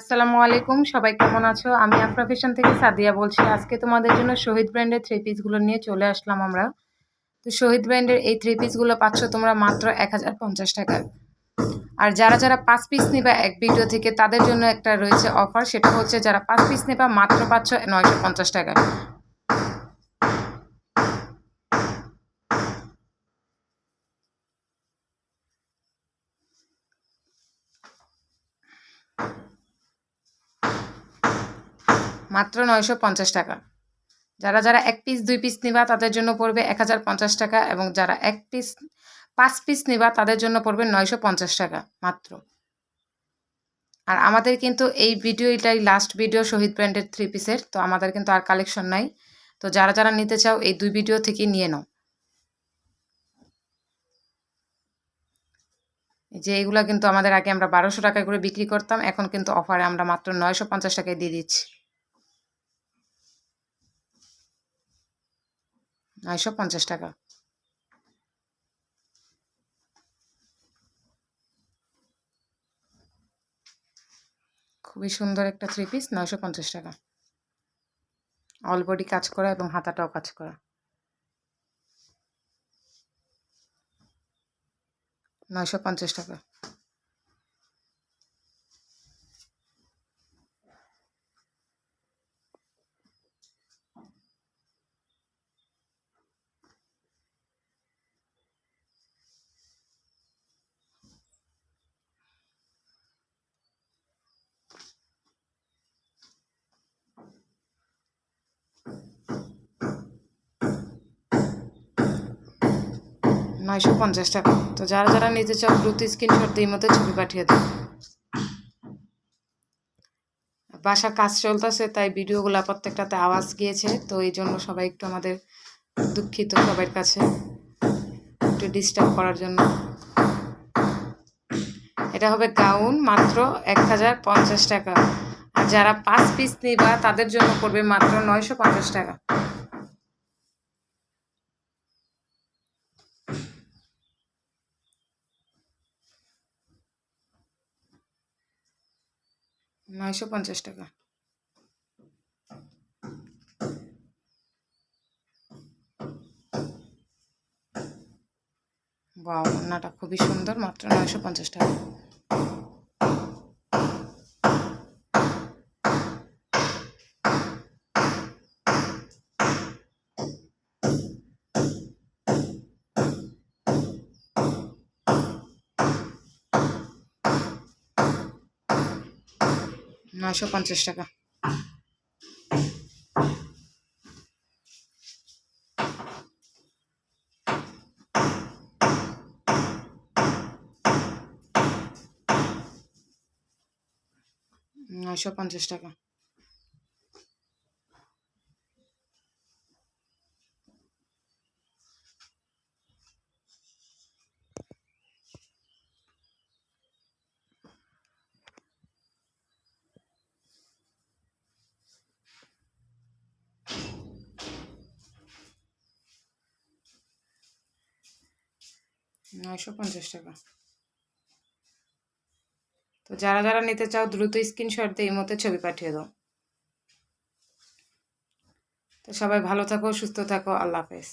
আসসালামু আলাইকুম, সবাই কেমন আছো? আমি আফরা ফ্যাশন থেকে সাদিয়া বলছি। আজকে তোমাদের জন্য শহীদ ব্র্যান্ডের থ্রি পিসগুলো নিয়ে চলে আসলাম আমরা। তো শহীদ ব্র্যান্ডের এই থ্রি পিসগুলো পাচ্ছ তোমরা মাত্র এক হাজার পঞ্চাশ টাকা আর যারা যারা পাঁচ পিস নেবা এক ভিডিও থেকে, তাদের জন্য একটা রয়েছে অফার সেটা হচ্ছে যারা পাঁচ পিস নেবা, মাত্র পাচ্ছ নয়শো পঞ্চাশ টাকায়। মাত্র নয়শো পঞ্চাশ টাকা। যারা যারা এক পিস দুই পিস নিবা, তাদের জন্য পড়বে এক হাজার পঞ্চাশ টাকা এবং যারা এক পিস পাঁচ পিস নিবা, তাদের জন্য পড়বে নয়শো পঞ্চাশ টাকা মাত্র। আর আমাদের কিন্তু এই ভিডিও এটাই লাস্ট ভিডিও শহীদ ব্র্যান্ডের থ্রি পিসের তো আমাদের কিন্তু আর কালেকশন নাই। তো যারা যারা নিতে চাও, এই দুই ভিডিও থেকে নিয়ে নাও। যে এইগুলো কিন্তু আমাদের আগে আমরা বারোশো টাকা করে বিক্রি করতাম, এখন কিন্তু অফারে আমরা মাত্র নয়শো পঞ্চাশ টাকায় দিয়ে দিচ্ছি। নয়শো পঞ্চাশ টাকা। খুবই সুন্দর একটা থ্রি পিস নয়শো পঞ্চাশ টাকা। অল বডি কাজ করা এবং হাতাটাও কাজ করা। নয়শো পঞ্চাশ টাকা। নয়শো পঞ্চাশ টাকা। তো যারা যারা নিতে চাও দ্রুত স্ক্রিনশট দিয়ে মতো ছবি পাঠিয়ে দেয় বাসার কাজ চলতেছে, তাই ভিডিওগুলো প্রত্যেকটাতে আওয়াজ গিয়েছে। তো এই জন্য সবাই একটু আমাদের দুঃখিত সবার কাছে, একটু ডিস্টার্ব করার জন্য। এটা হবে গাউন মাত্র এক হাজার পঞ্চাশ টাকা। আর যারা পাঁচ পিস নিবা, তাদের জন্য পড়বে মাত্র নয়শো পঞ্চাশ টাকা। নয়শো পঞ্চাশ টাকা। বা ওনাটা খুবই সুন্দর মাত্র নয়শো পঞ্চাশ টাকা। নয়শো পঞ্চাশ টাকা। নয়শো পঞ্চাশ টাকা। নয়শো পঞ্চাশ টাকা। তো যারা যারা নিতে চাও দ্রুত স্ক্রিনশট দিয়ে এই মতো ছবি পাঠিয়ে দাও। তো সবাই ভালো থাকো, সুস্থ থাকো, আল্লাহ হাফেজ।